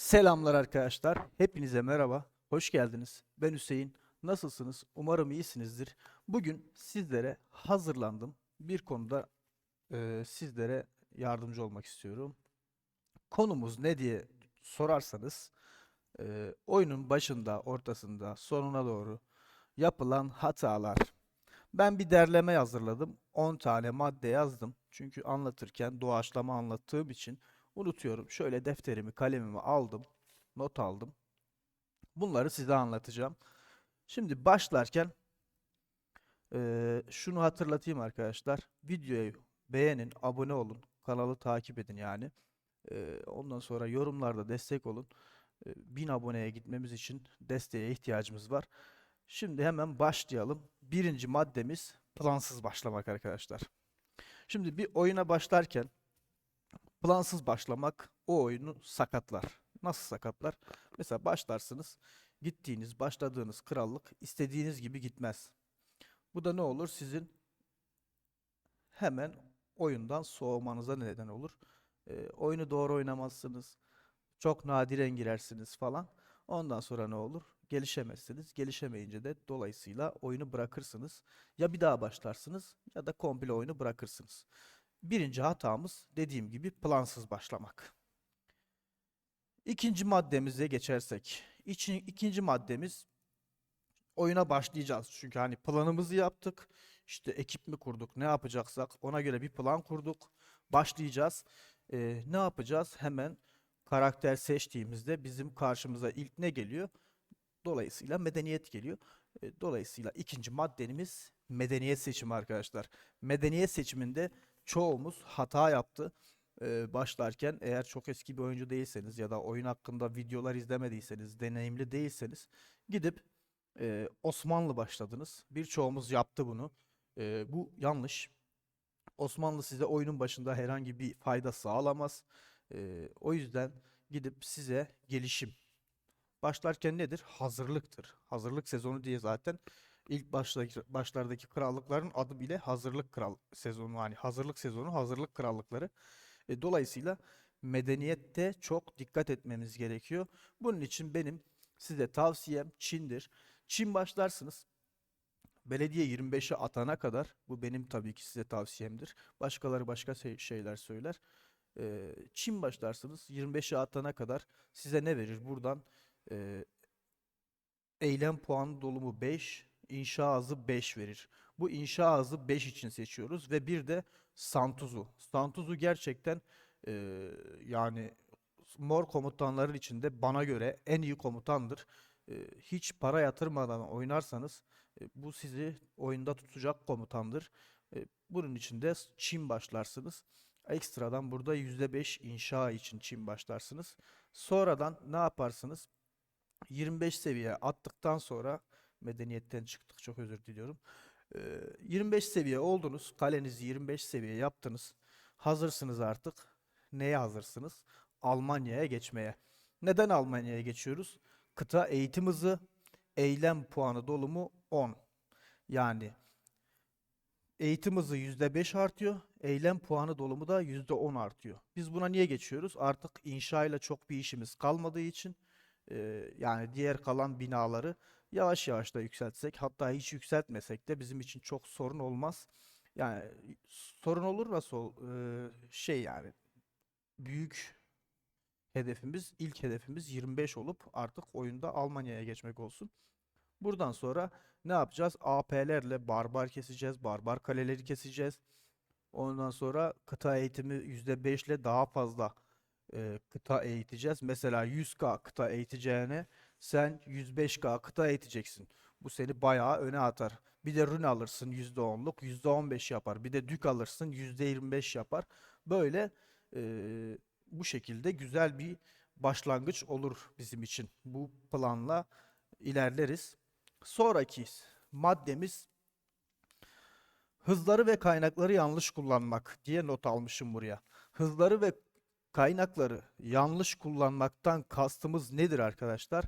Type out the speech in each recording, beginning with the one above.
Selamlar arkadaşlar. Hepinize merhaba. Hoş geldiniz. Ben Hüseyin. Nasılsınız? Umarım iyisinizdir. Bugün sizlere hazırlandım. Bir konuda e, sizlere yardımcı olmak istiyorum. Konumuz ne diye sorarsanız e, oyunun başında, ortasında, sonuna doğru yapılan hatalar. Ben bir derleme hazırladım. 10 tane madde yazdım. Çünkü anlatırken doğaçlama anlattığım için unutuyorum. Şöyle defterimi, kalemimi aldım, not aldım. Bunları size anlatacağım. Şimdi başlarken eee, şunu hatırlatayım arkadaşlar. Videoyu beğenin, abone olun, kanalı takip edin yani. Eee, ondan sonra yorumlarda destek olun. Eee, 1000 aboneye gitmemiz için desteğe ihtiyacımız var. Şimdi hemen başlayalım. Birinci maddemiz plansız başlamak arkadaşlar. Şimdi bir oyuna başlarken plansız başlamak o oyunu sakatlar. Nasıl sakatlar? Mesela başlarsınız. Gittiğiniz, başladığınız krallık istediğiniz gibi gitmez. Bu da ne olur? Sizin hemen oyundan soğumanıza neden olur. Ee, oyunu doğru oynamazsınız. Çok nadiren girersiniz falan. Ondan sonra ne olur? Gelişemezsiniz. Gelişemeyince de dolayısıyla oyunu bırakırsınız. Ya bir daha başlarsınız ya da komple oyunu bırakırsınız. Birinci hatamız dediğim gibi plansız başlamak. İkinci maddemize geçersek. İçin, ikinci maddemiz oyuna başlayacağız. Çünkü hani planımızı yaptık. İşte ekip mi kurduk, ne yapacaksak ona göre bir plan kurduk. Başlayacağız. Ee, ne yapacağız? Hemen karakter seçtiğimizde bizim karşımıza ilk ne geliyor? Dolayısıyla medeniyet geliyor. E, Dolayısıyla ikinci maddemiz medeniyet seçimi arkadaşlar. Medeniyet seçiminde çoğumuz hata yaptı. E, başlarken eğer çok eski bir oyuncu değilseniz ya da oyun hakkında videolar izlemediyseniz, deneyimli değilseniz gidip e, Osmanlı başladınız. Birçoğumuz yaptı bunu. E, bu yanlış. Osmanlı size oyunun başında herhangi bir fayda sağlamaz. E, o yüzden gidip size gelişim başlarken nedir? Hazırlıktır. Hazırlık sezonu diye zaten ilk baştaki, başlardaki krallıkların adı bile hazırlık kral sezonu. Yani hazırlık sezonu, hazırlık krallıkları. E, dolayısıyla medeniyette çok dikkat etmemiz gerekiyor. Bunun için benim size tavsiyem Çin'dir. Çin başlarsınız. Belediye 25'e atana kadar bu benim tabii ki size tavsiyemdir. Başkaları başka şey- şeyler söyler. E, Çin başlarsınız 25'e atana kadar size ne verir? Buradan e, eylem puanı dolumu 5, inşa hızı 5 verir. Bu inşa hızı 5 için seçiyoruz ve bir de Santuz'u. Santuz'u gerçekten e, yani mor komutanların içinde bana göre en iyi komutandır. E, hiç para yatırmadan oynarsanız e, bu sizi oyunda tutacak komutandır. E, bunun için de Çin başlarsınız. Ekstradan burada %5 inşa için Çin başlarsınız. Sonradan ne yaparsınız? 25 seviye attıktan sonra medeniyetten çıktık çok özür diliyorum. Ee, 25 seviye oldunuz. Kalenizi 25 seviye yaptınız. Hazırsınız artık. Neye hazırsınız? Almanya'ya geçmeye. Neden Almanya'ya geçiyoruz? Kıta eğitim hızı, eylem puanı dolumu 10. Yani eğitim hızı %5 artıyor, eylem puanı dolumu da %10 artıyor. Biz buna niye geçiyoruz? Artık inşa ile çok bir işimiz kalmadığı için e, yani diğer kalan binaları yavaş yavaş da yükseltsek hatta hiç yükseltmesek de bizim için çok sorun olmaz. Yani sorun olur da sol e, şey yani büyük hedefimiz ilk hedefimiz 25 olup artık oyunda Almanya'ya geçmek olsun. Buradan sonra ne yapacağız? AP'lerle barbar keseceğiz, barbar kaleleri keseceğiz. Ondan sonra kıta eğitimi %5 ile daha fazla e, kıta eğiteceğiz. Mesela 100K kıta eğiteceğine sen 105K kıta eğiteceksin. Bu seni bayağı öne atar. Bir de rune alırsın %10'luk, %15 yapar. Bir de dük alırsın %25 yapar. Böyle e, bu şekilde güzel bir başlangıç olur bizim için. Bu planla ilerleriz. Sonraki maddemiz hızları ve kaynakları yanlış kullanmak diye not almışım buraya. Hızları ve kaynakları yanlış kullanmaktan kastımız nedir arkadaşlar?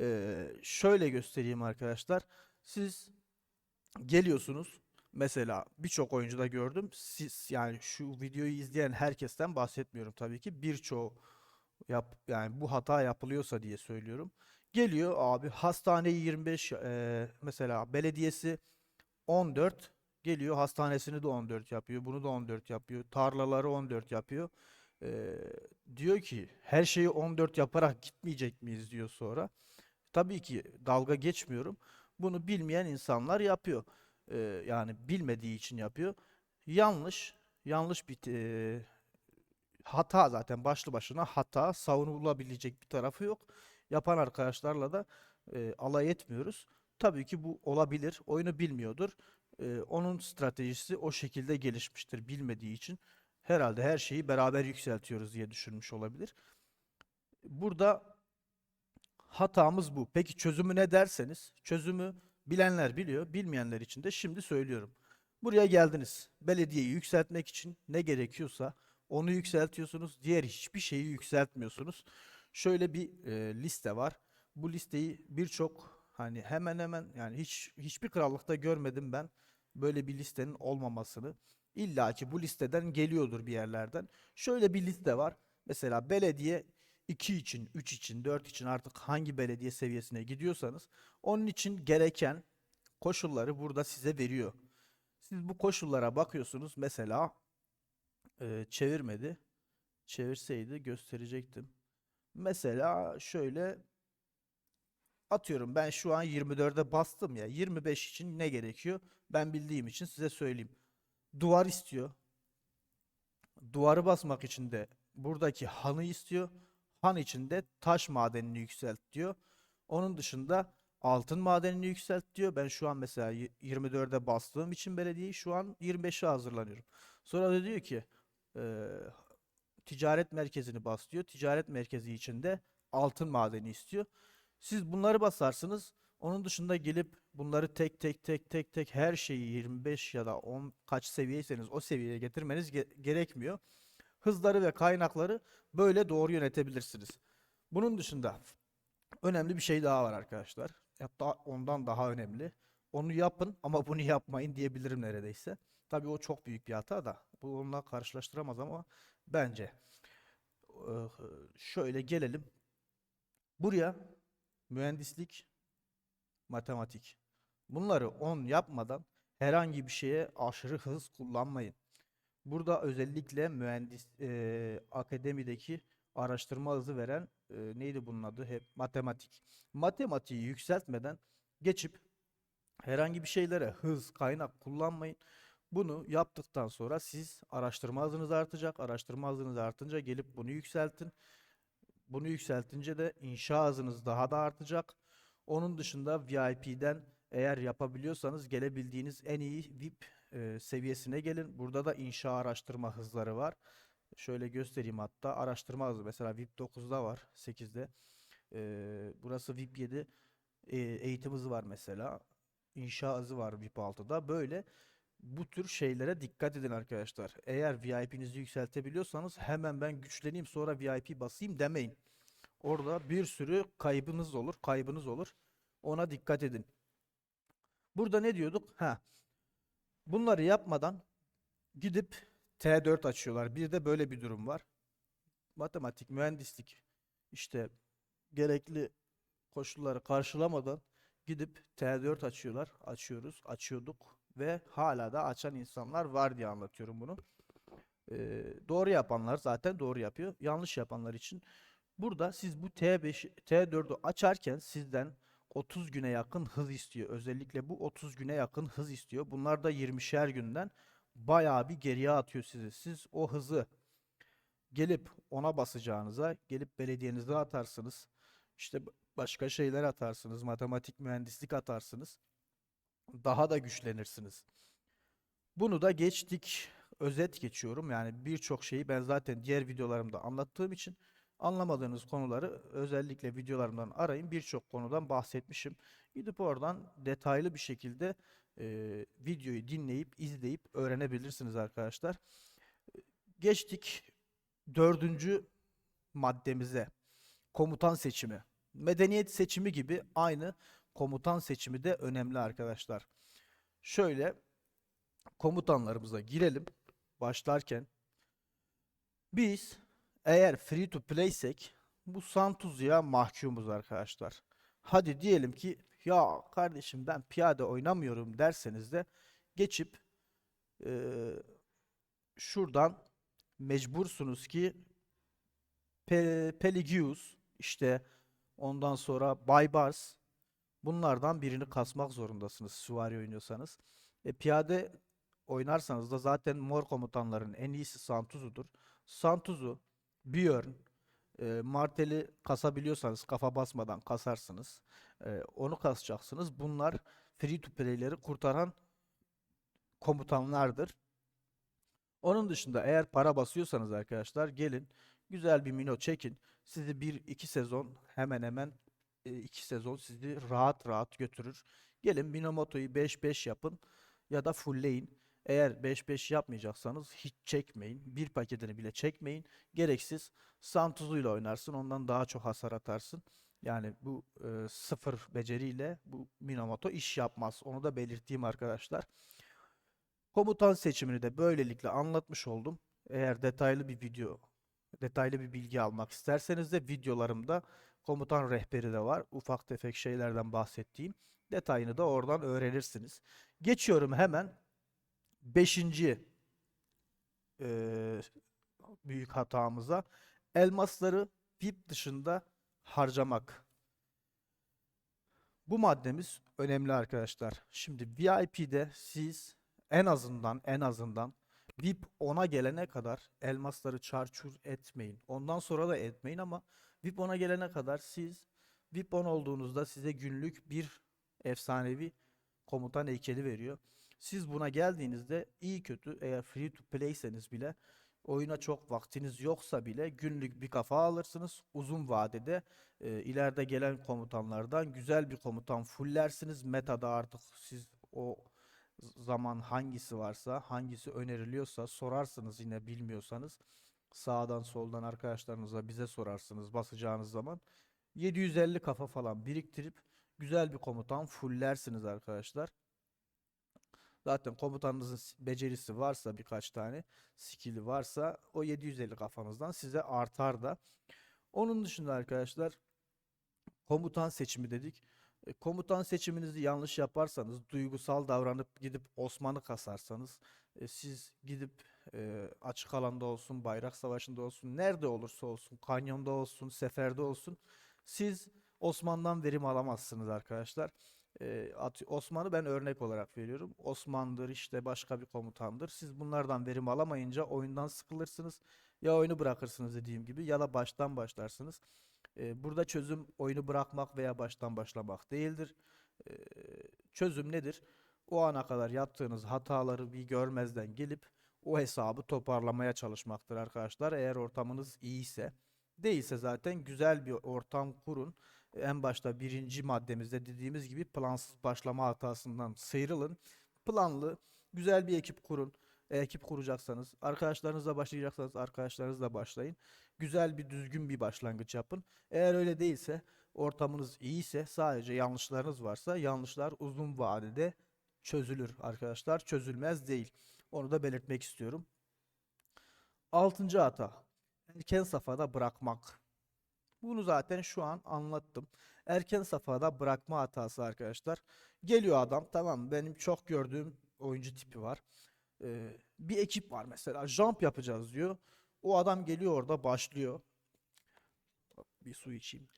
Ee, şöyle göstereyim arkadaşlar. Siz geliyorsunuz. Mesela birçok oyuncuda gördüm. Siz yani şu videoyu izleyen herkesten bahsetmiyorum tabii ki. Birçoğu Yap, yani bu hata yapılıyorsa diye söylüyorum. Geliyor abi hastaneyi 25 eee, mesela belediyesi 14 geliyor hastanesini de 14 yapıyor. Bunu da 14 yapıyor. Tarlaları 14 yapıyor. Eee, diyor ki her şeyi 14 yaparak gitmeyecek miyiz diyor sonra. Tabii ki dalga geçmiyorum. Bunu bilmeyen insanlar yapıyor. Eee, yani bilmediği için yapıyor. Yanlış, yanlış bir eee, hata zaten başlı başına hata, savunulabilecek bir tarafı yok. Yapan arkadaşlarla da eee, alay etmiyoruz. Tabii ki bu olabilir. Oyunu bilmiyordur. Eee, onun stratejisi o şekilde gelişmiştir bilmediği için. Herhalde her şeyi beraber yükseltiyoruz diye düşünmüş olabilir. Burada hatamız bu. Peki çözümü ne derseniz, çözümü bilenler biliyor, bilmeyenler için de şimdi söylüyorum. Buraya geldiniz. Belediyeyi yükseltmek için ne gerekiyorsa onu yükseltiyorsunuz. Diğer hiçbir şeyi yükseltmiyorsunuz. Şöyle bir e, liste var. Bu listeyi birçok hani hemen hemen yani hiç hiçbir krallıkta görmedim ben böyle bir listenin olmamasını. İlla ki bu listeden geliyordur bir yerlerden. Şöyle bir liste var. Mesela belediye 2 için, 3 için, 4 için artık hangi belediye seviyesine gidiyorsanız onun için gereken koşulları burada size veriyor. Siz bu koşullara bakıyorsunuz. Mesela e, çevirmedi. Çevirseydi gösterecektim. Mesela şöyle atıyorum ben şu an 24'e bastım ya. 25 için ne gerekiyor? Ben bildiğim için size söyleyeyim. Duvar istiyor. Duvarı basmak için de buradaki hanı istiyor. Han için de taş madenini yükselt diyor. Onun dışında altın madenini yükselt diyor. Ben şu an mesela y- 24'e bastığım için belediyeyi şu an 25'e hazırlanıyorum. Sonra da diyor ki eee, ticaret merkezini bas diyor. Ticaret merkezi için de altın madeni istiyor. Siz bunları basarsınız. Onun dışında gelip bunları tek tek tek tek tek her şeyi 25 ya da 10 kaç seviyeyseniz o seviyeye getirmeniz ge- gerekmiyor. Hızları ve kaynakları böyle doğru yönetebilirsiniz. Bunun dışında önemli bir şey daha var arkadaşlar. Hatta ondan daha önemli. Onu yapın ama bunu yapmayın diyebilirim neredeyse. Tabii o çok büyük bir hata da. Bu onunla karşılaştıramaz ama bence. Eee, Şöyle gelelim. Buraya mühendislik, matematik. Bunları 10 yapmadan herhangi bir şeye aşırı hız kullanmayın. Burada özellikle mühendis eee, akademideki araştırma hızı veren eee, neydi bunun adı? Hep matematik. Matematiği yükseltmeden geçip herhangi bir şeylere hız, kaynak kullanmayın. Bunu yaptıktan sonra siz araştırma hızınız artacak. Araştırma hızınız artınca gelip bunu yükseltin. Bunu yükseltince de inşa hızınız daha da artacak. Onun dışında VIP'den eğer yapabiliyorsanız gelebildiğiniz en iyi VIP e, seviyesine gelin. Burada da inşa araştırma hızları var. Şöyle göstereyim hatta. Araştırma hızı mesela VIP 9'da var, 8'de. E, burası VIP 7. E, eğitim hızı var mesela. İnşa hızı var VIP 6'da. Böyle bu tür şeylere dikkat edin arkadaşlar. Eğer VIP'nizi yükseltebiliyorsanız hemen ben güçleneyim sonra VIP basayım demeyin. Orada bir sürü kaybınız olur, kaybınız olur. Ona dikkat edin. Burada ne diyorduk? Ha, bunları yapmadan gidip T4 açıyorlar. Bir de böyle bir durum var. Matematik, mühendislik işte gerekli koşulları karşılamadan gidip T4 açıyorlar. Açıyoruz, açıyorduk ve hala da açan insanlar var diye anlatıyorum bunu. Ee, doğru yapanlar zaten doğru yapıyor. Yanlış yapanlar için burada siz bu T5 T4'ü açarken sizden 30 güne yakın hız istiyor. Özellikle bu 30 güne yakın hız istiyor. Bunlar da 20'şer günden bayağı bir geriye atıyor sizi. Siz o hızı gelip ona basacağınıza gelip belediyenize atarsınız. İşte başka şeyler atarsınız. Matematik, mühendislik atarsınız. Daha da güçlenirsiniz. Bunu da geçtik. Özet geçiyorum. Yani birçok şeyi ben zaten diğer videolarımda anlattığım için anlamadığınız konuları özellikle videolarımdan arayın. Birçok konudan bahsetmişim. Gidip oradan detaylı bir şekilde e, videoyu dinleyip, izleyip öğrenebilirsiniz arkadaşlar. Geçtik dördüncü maddemize. Komutan seçimi. Medeniyet seçimi gibi aynı komutan seçimi de önemli arkadaşlar. Şöyle komutanlarımıza girelim. Başlarken biz eğer free to play'sek bu Santuz'ya mahkumuz arkadaşlar. Hadi diyelim ki ya kardeşim ben piyade oynamıyorum derseniz de geçip eee, şuradan mecbursunuz ki Pe Pelagius işte ondan sonra Baybars bunlardan birini kasmak zorundasınız süvari oynuyorsanız. E, piyade oynarsanız da zaten mor komutanların en iyisi Santuz'udur. Santuz'u, Björn, e, Martel'i kasabiliyorsanız kafa basmadan kasarsınız. E, onu kasacaksınız. Bunlar free to play'leri kurtaran komutanlardır. Onun dışında eğer para basıyorsanız arkadaşlar gelin güzel bir mino çekin. Sizi bir iki sezon hemen hemen e, iki sezon sizi rahat rahat götürür. Gelin Minamoto'yu 5-5 yapın ya da fullleyin. Eğer 5-5 yapmayacaksanız hiç çekmeyin. Bir paketini bile çekmeyin. Gereksiz Santuz'uyla oynarsın. Ondan daha çok hasar atarsın. Yani bu e, sıfır beceriyle bu Minamoto iş yapmaz. Onu da belirteyim arkadaşlar. Komutan seçimini de böylelikle anlatmış oldum. Eğer detaylı bir video, detaylı bir bilgi almak isterseniz de videolarımda komutan rehberi de var. Ufak tefek şeylerden bahsettiğim. Detayını da oradan öğrenirsiniz. Geçiyorum hemen 5. büyük hatamıza. Elmasları VIP dışında harcamak. Bu maddemiz önemli arkadaşlar. Şimdi VIP'de siz en azından en azından VIP 10'a gelene kadar elmasları çarçur etmeyin. Ondan sonra da etmeyin ama VIP 10'a gelene kadar siz VIP 10 olduğunuzda size günlük bir efsanevi komutan heykeli veriyor. Siz buna geldiğinizde iyi kötü eğer free to play'seniz bile oyuna çok vaktiniz yoksa bile günlük bir kafa alırsınız. Uzun vadede e, ileride gelen komutanlardan güzel bir komutan fullersiniz. Metada artık siz o zaman hangisi varsa, hangisi öneriliyorsa sorarsınız yine bilmiyorsanız. Sağdan soldan arkadaşlarınıza bize sorarsınız basacağınız zaman. 750 kafa falan biriktirip güzel bir komutan fullersiniz arkadaşlar. Zaten komutanınızın becerisi varsa birkaç tane, skill'i varsa o 750 kafanızdan size artar da. Onun dışında arkadaşlar komutan seçimi dedik. E, Komutan seçiminizi yanlış yaparsanız, duygusal davranıp gidip Osman'ı kasarsanız, e, siz gidip e, açık alanda olsun, bayrak savaşında olsun, nerede olursa olsun, kanyonda olsun, seferde olsun, siz Osman'dan verim alamazsınız arkadaşlar. Osman'ı ben örnek olarak veriyorum. Osman'dır işte başka bir komutandır. Siz bunlardan verim alamayınca oyundan sıkılırsınız. Ya oyunu bırakırsınız dediğim gibi ya da baştan başlarsınız. Burada çözüm oyunu bırakmak veya baştan başlamak değildir. Çözüm nedir? O ana kadar yaptığınız hataları bir görmezden gelip o hesabı toparlamaya çalışmaktır arkadaşlar. Eğer ortamınız iyiyse. Değilse zaten güzel bir ortam kurun. En başta birinci maddemizde dediğimiz gibi plansız başlama hatasından sıyrılın. Planlı, güzel bir ekip kurun. E, ekip kuracaksanız, arkadaşlarınızla başlayacaksanız arkadaşlarınızla başlayın. Güzel bir düzgün bir başlangıç yapın. Eğer öyle değilse, ortamınız iyiyse, sadece yanlışlarınız varsa yanlışlar uzun vadede çözülür arkadaşlar. Çözülmez değil. Onu da belirtmek istiyorum. Altıncı hata. Erken safhada bırakmak. Bunu zaten şu an anlattım. Erken safhada bırakma hatası arkadaşlar. Geliyor adam tamam? Benim çok gördüğüm oyuncu tipi var. Ee, bir ekip var mesela. Jump yapacağız diyor. O adam geliyor orada başlıyor. Bir su içeyim.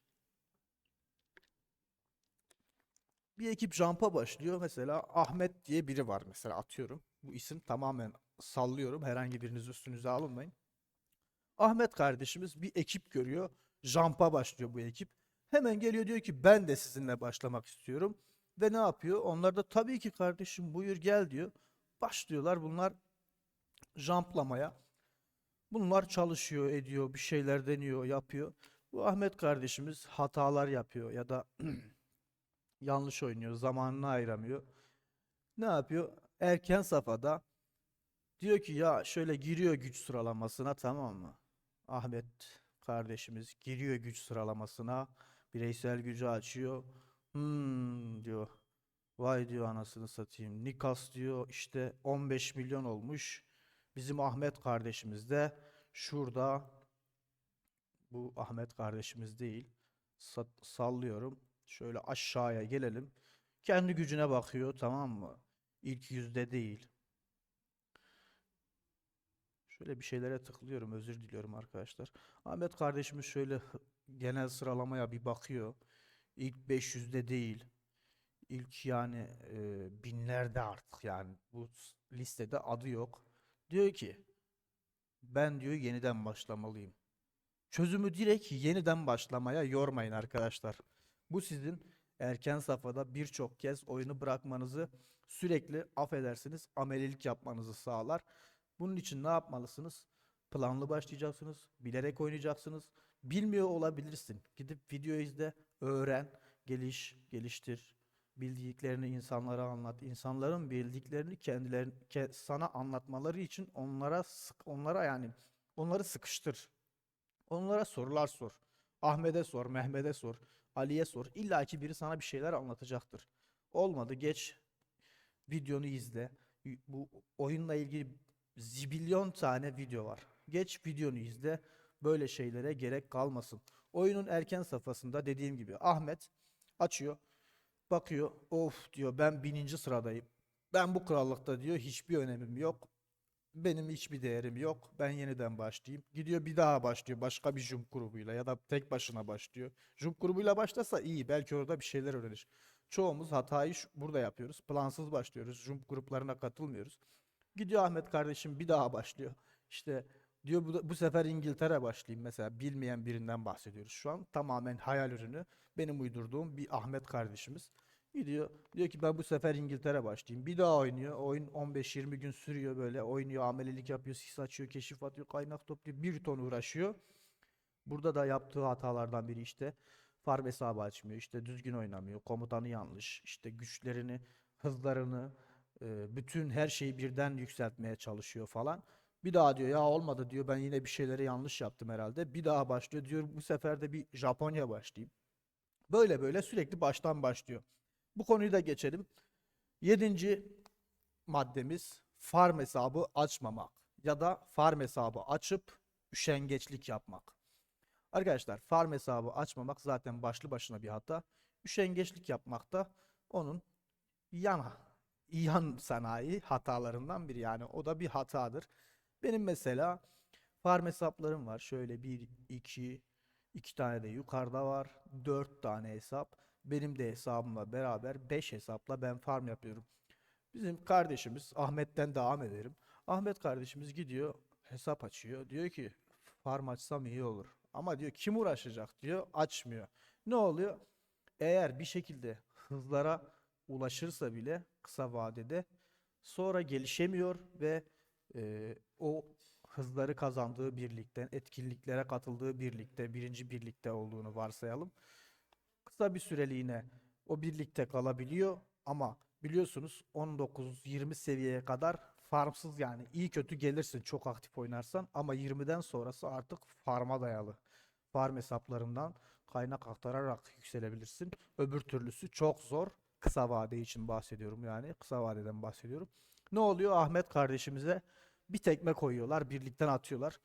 Bir ekip jump'a başlıyor. Mesela Ahmet diye biri var mesela atıyorum. Bu isim tamamen sallıyorum. Herhangi biriniz üstünüze alınmayın. Ahmet kardeşimiz bir ekip görüyor. Jump'a başlıyor bu ekip. Hemen geliyor diyor ki ben de sizinle başlamak istiyorum. Ve ne yapıyor? Onlar da tabii ki kardeşim buyur gel diyor. Başlıyorlar bunlar jumplamaya. Bunlar çalışıyor, ediyor, bir şeyler deniyor, yapıyor. Bu Ahmet kardeşimiz hatalar yapıyor ya da yanlış oynuyor, zamanını ayıramıyor. Ne yapıyor? Erken safhada diyor ki ya şöyle giriyor güç sıralamasına tamam mı? Ahmet kardeşimiz giriyor güç sıralamasına, bireysel gücü açıyor. Hmm diyor. Vay diyor anasını satayım. Nikas diyor işte 15 milyon olmuş. Bizim Ahmet kardeşimiz de şurada Bu Ahmet kardeşimiz değil. Sa- sallıyorum. Şöyle aşağıya gelelim. Kendi gücüne bakıyor tamam mı? İlk yüzde değil. Şöyle bir şeylere tıklıyorum. Özür diliyorum arkadaşlar. Ahmet kardeşimiz şöyle genel sıralamaya bir bakıyor. İlk 500'de değil. İlk yani e, binlerde artık yani bu listede adı yok. Diyor ki ben diyor yeniden başlamalıyım. Çözümü direkt yeniden başlamaya yormayın arkadaşlar. Bu sizin erken safhada birçok kez oyunu bırakmanızı sürekli affedersiniz amelilik yapmanızı sağlar. Bunun için ne yapmalısınız? Planlı başlayacaksınız, bilerek oynayacaksınız. Bilmiyor olabilirsin. Gidip video izle, öğren, geliş, geliştir. Bildiklerini insanlara anlat. İnsanların bildiklerini kendilerini ke- sana anlatmaları için onlara sık onlara yani onları sıkıştır. Onlara sorular sor. Ahmet'e sor, Mehmet'e sor, Ali'ye sor. İlla ki biri sana bir şeyler anlatacaktır. Olmadı geç videonu izle. Bu oyunla ilgili zibilyon tane video var. Geç videonu izle. Böyle şeylere gerek kalmasın. Oyunun erken safhasında dediğim gibi Ahmet açıyor. Bakıyor. Of diyor ben bininci sıradayım. Ben bu krallıkta diyor hiçbir önemim yok. Benim hiçbir değerim yok. Ben yeniden başlayayım. Gidiyor bir daha başlıyor başka bir jump grubuyla ya da tek başına başlıyor. Jump grubuyla başlasa iyi. Belki orada bir şeyler öğrenir. Çoğumuz hatayı burada yapıyoruz. Plansız başlıyoruz. Jump gruplarına katılmıyoruz. Gidiyor Ahmet kardeşim bir daha başlıyor. İşte diyor bu, bu sefer İngiltere başlayayım mesela. Bilmeyen birinden bahsediyoruz şu an. Tamamen hayal ürünü. Benim uydurduğum bir Ahmet kardeşimiz. Gidiyor diyor ki ben bu sefer İngiltere başlayayım. Bir daha oynuyor. Oyun 15-20 gün sürüyor böyle. Oynuyor, amelelik yapıyor, sis açıyor, keşif atıyor, kaynak topluyor. Bir ton uğraşıyor. Burada da yaptığı hatalardan biri işte farm hesabı açmıyor. işte düzgün oynamıyor. Komutanı yanlış. işte güçlerini, hızlarını, bütün her şeyi birden yükseltmeye çalışıyor falan. Bir daha diyor ya olmadı diyor ben yine bir şeyleri yanlış yaptım herhalde. Bir daha başlıyor diyor bu sefer de bir Japonya başlayayım. Böyle böyle sürekli baştan başlıyor. Bu konuyu da geçelim. Yedinci maddemiz farm hesabı açmamak ya da farm hesabı açıp üşengeçlik yapmak. Arkadaşlar farm hesabı açmamak zaten başlı başına bir hata. Üşengeçlik yapmak da onun yan yan sanayi hatalarından biri yani o da bir hatadır. Benim mesela farm hesaplarım var. Şöyle bir, iki, iki tane de yukarıda var. Dört tane hesap. Benim de hesabımla beraber beş hesapla ben farm yapıyorum. Bizim kardeşimiz Ahmet'ten devam edelim. Ahmet kardeşimiz gidiyor hesap açıyor. Diyor ki farm açsam iyi olur. Ama diyor kim uğraşacak diyor açmıyor. Ne oluyor? Eğer bir şekilde hızlara ulaşırsa bile kısa vadede sonra gelişemiyor ve e, o hızları kazandığı birlikten etkinliklere katıldığı birlikte birinci birlikte olduğunu varsayalım. Kısa bir süreliğine o birlikte kalabiliyor ama biliyorsunuz 19-20 seviyeye kadar farmsız yani iyi kötü gelirsin çok aktif oynarsan ama 20'den sonrası artık farma dayalı. Farm hesaplarından kaynak aktararak yükselebilirsin. Öbür türlüsü çok zor. Kısa vade için bahsediyorum yani. Kısa vadeden bahsediyorum. Ne oluyor? Ahmet kardeşimize bir tekme koyuyorlar. Birlikten atıyorlar.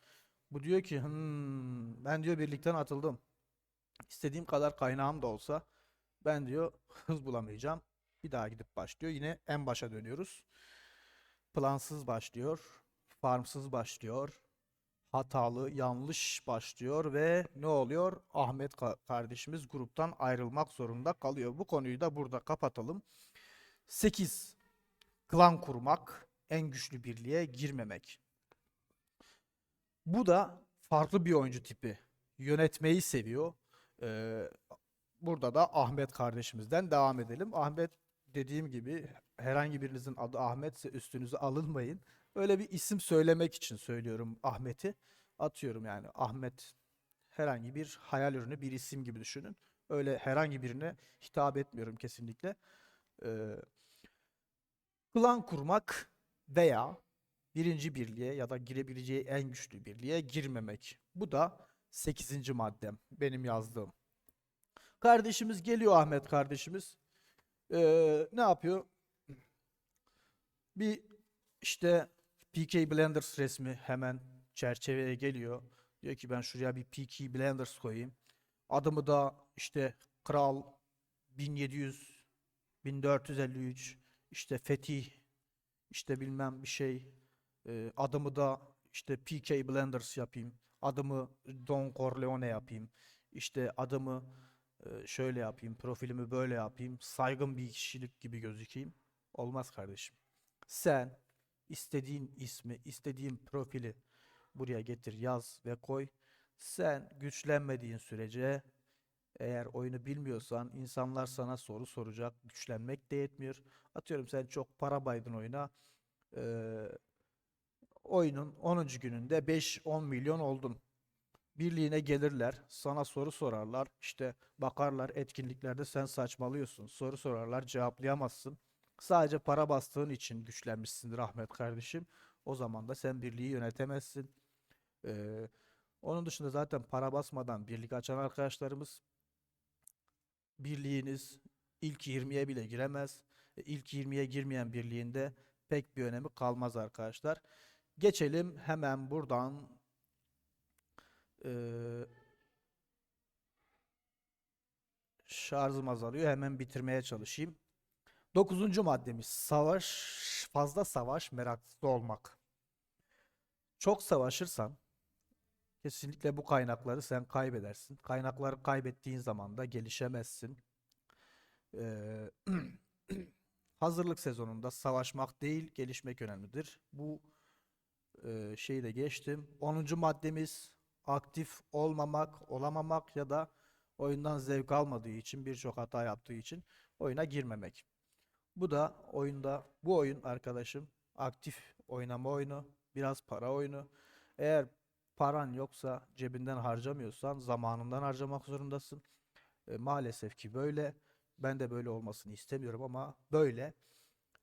Bu diyor ki "Hmm, ben diyor birlikten atıldım. İstediğim kadar kaynağım da olsa ben diyor hız bulamayacağım. Bir daha gidip başlıyor. Yine en başa dönüyoruz. Plansız başlıyor. Farmsız başlıyor. Hatalı, yanlış başlıyor ve ne oluyor? Ahmet ka- kardeşimiz gruptan ayrılmak zorunda kalıyor. Bu konuyu da burada kapatalım. 8. Klan kurmak, en güçlü birliğe girmemek. Bu da farklı bir oyuncu tipi. Yönetmeyi seviyor. Ee, burada da Ahmet kardeşimizden devam edelim. Ahmet dediğim gibi herhangi birinizin adı Ahmetse üstünüze alınmayın. Öyle bir isim söylemek için söylüyorum Ahmet'i. Atıyorum yani Ahmet herhangi bir hayal ürünü bir isim gibi düşünün. Öyle herhangi birine hitap etmiyorum kesinlikle. Ee, klan kurmak veya birinci birliğe ya da girebileceği en güçlü birliğe girmemek. Bu da 8. maddem benim yazdığım. Kardeşimiz geliyor Ahmet kardeşimiz. Ee, ne yapıyor? Bir işte PK Blenders resmi hemen çerçeveye geliyor. Diyor ki ben şuraya bir Peaky Blinders koyayım. Adımı da işte Kral 1700 1453 işte Fetih işte bilmem bir şey e, adımı da işte PK Blenders yapayım. Adımı Don Corleone yapayım. İşte adımı e, şöyle yapayım. Profilimi böyle yapayım. Saygın bir kişilik gibi gözükeyim. Olmaz kardeşim. Sen istediğin ismi, istediğin profili buraya getir, yaz ve koy. Sen güçlenmediğin sürece eğer oyunu bilmiyorsan insanlar sana soru soracak. Güçlenmek de yetmiyor. Atıyorum sen çok para baydın oyuna. Eee, oyunun 10. gününde 5-10 milyon oldun. Birliğine gelirler, sana soru sorarlar. İşte bakarlar etkinliklerde sen saçmalıyorsun. Soru sorarlar, cevaplayamazsın. Sadece para bastığın için güçlenmişsindir Ahmet kardeşim. O zaman da sen birliği yönetemezsin. Eee, onun dışında zaten para basmadan birlik açan arkadaşlarımız birliğiniz ilk 20'ye bile giremez. E, İlk 20'ye girmeyen birliğinde pek bir önemi kalmaz arkadaşlar. Geçelim hemen buradan eee şarjım azalıyor. Hemen bitirmeye çalışayım. Dokuzuncu maddemiz savaş, fazla savaş meraklısı olmak. Çok savaşırsan kesinlikle bu kaynakları sen kaybedersin. Kaynakları kaybettiğin zaman da gelişemezsin. Eee, hazırlık sezonunda savaşmak değil, gelişmek önemlidir. Bu eee, şeyi de geçtim. Onuncu maddemiz aktif olmamak, olamamak ya da oyundan zevk almadığı için, birçok hata yaptığı için oyuna girmemek. Bu da oyunda, bu oyun arkadaşım aktif oynama oyunu, biraz para oyunu. Eğer paran yoksa, cebinden harcamıyorsan zamanından harcamak zorundasın. E, maalesef ki böyle. Ben de böyle olmasını istemiyorum ama böyle.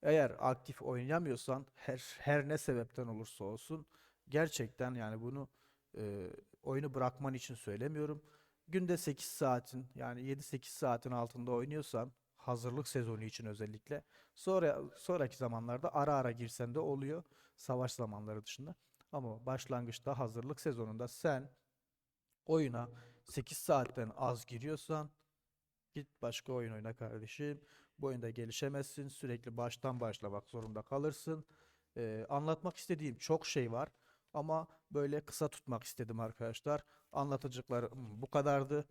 Eğer aktif oynayamıyorsan her her ne sebepten olursa olsun gerçekten yani bunu e, oyunu bırakman için söylemiyorum. Günde 8 saatin yani 7-8 saatin altında oynuyorsan hazırlık sezonu için özellikle sonra sonraki zamanlarda ara ara girsen de oluyor savaş zamanları dışında. Ama başlangıçta hazırlık sezonunda sen oyuna 8 saatten az giriyorsan git başka oyun oyna kardeşim. Bu oyunda gelişemezsin. Sürekli baştan başlamak zorunda kalırsın. Ee, anlatmak istediğim çok şey var ama böyle kısa tutmak istedim arkadaşlar. Anlatacaklarım bu kadardı.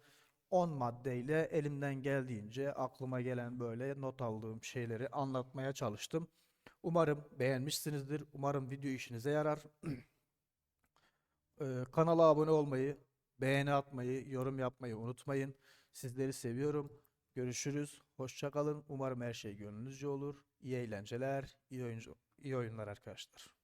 10 maddeyle elimden geldiğince aklıma gelen böyle not aldığım şeyleri anlatmaya çalıştım. Umarım beğenmişsinizdir. Umarım video işinize yarar. Ee, kanala abone olmayı, beğeni atmayı, yorum yapmayı unutmayın. Sizleri seviyorum. Görüşürüz. Hoşça kalın. Umarım her şey gönlünüzce olur. İyi eğlenceler, iyi oyuncu, iyi oyunlar arkadaşlar.